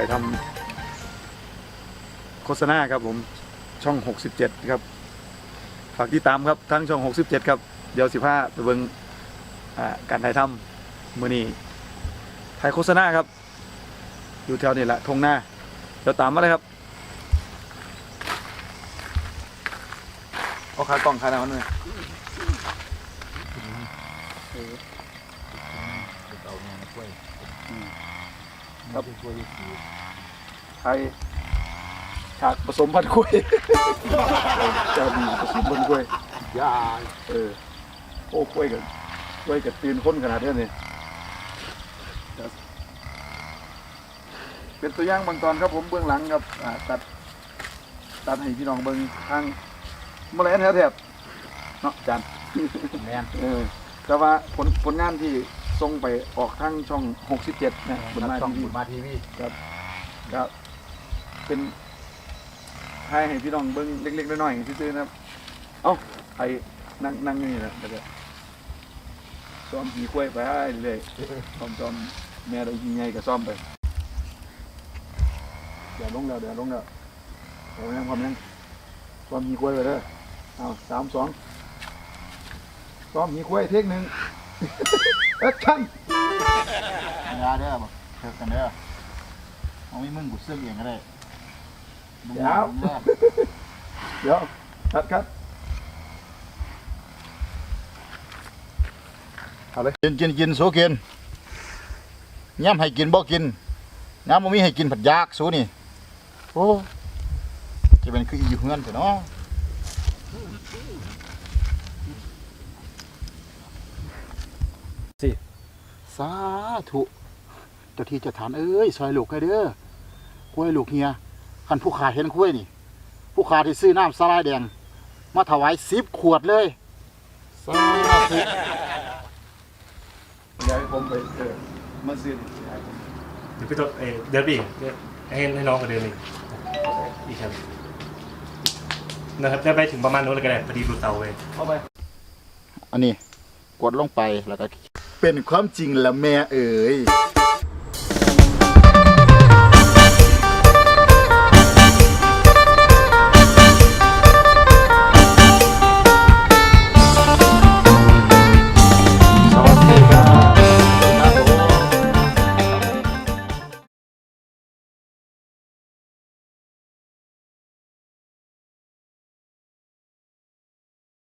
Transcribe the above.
ถ่ายทำโฆษณาครับผมช่อง 67 ครับ ฝากติดตามครับทั้งช่อง 67 ครับ เดี๋ยวสิพาไปเบิ่งการถ่ายทำมือนี้ถ่ายโฆษณาครับ อยู่แถวนี้แหละทงหน้า เดี๋ยวตามมาเลยครับเอาขากล่องขาหน้ามันเลยเอาเนี่ยมาช่วย ครับช่วยสีไทยฉากผสมพันธุ์กล้วยเจ้าดีผสมพันธุ์กล้วยยาเออโอ้กล้วยกับกล้วยกับตีนข้นขนาดนี้นี่เป็นตัวอย่างบางตอนครับผมเบื้องหลังครับอ่าตัดตัดให้พี่น้องเบิ่งทางมลแอนแถบๆเนาะอาจารย์แมนเออแต่ว่าผลผลงานที่ ส่งไปออกทางช่อง 67นะบนมาช่องทีวีมาทีวีครับ เป็นให้ให้พี่น้องเบิ้งเล็กๆน้อยๆซื่อๆนะครับ เอ้าไอ้นั่งนั่งนี่นะเดี๋ยวซ้อมขี่กล้วยไปเรื่อยๆซ้อมซ้อมแม่ได้ยิงไงก็ซ้อมไป เดี๋ยวลงแล้วเดี๋ยวลงแล้วเดี๋ยวยังความยังซ้อมขี่กล้วยไปเด้อเอาสามสองซ้อมขี่กล้วยเทคหนึ่ง เอ็ดชั่นยาเด้อบอกเถิกกันเด้อเอาไม่มึงกูเสื้อเองก็ได้มึงเดี๋ยวมึงแรกเดี๋ยวคัดคัดกินกินกินสู้กินย้ำให้กินบ่กินย้ำบ่มีให้กินผัดยากสู้นี่โอ้จะเป็นคืออีอยู่เฮือนเถอะเนาะ สิสาธุเจ้าที่เจ้าฐานเอ้ยซอยลูกให้เด้อคุ้ยลูกเฮียคันผู้ขาเห็นคุ้ยนี่ ผู้ขาที่ซื้อน้ำสลายแดง มาถวายสิบขวดเลยสาธุเดี๋ยวให้ผมไปเออมาซื้อนี่ให้ผมเดี๋ยวพี่ตัวเอ่อเดินไปอีกเดี๋ยวให้ให้น้องเขาเดินอีกอีกครับนะครับจะไปถึงประมาณนู้นเลยก็ได้พอดีดูเตาเว้ยเข้าไปอันนี้กดลงไปแล้วก็ เป็นความจริงและแม่เอ๋ย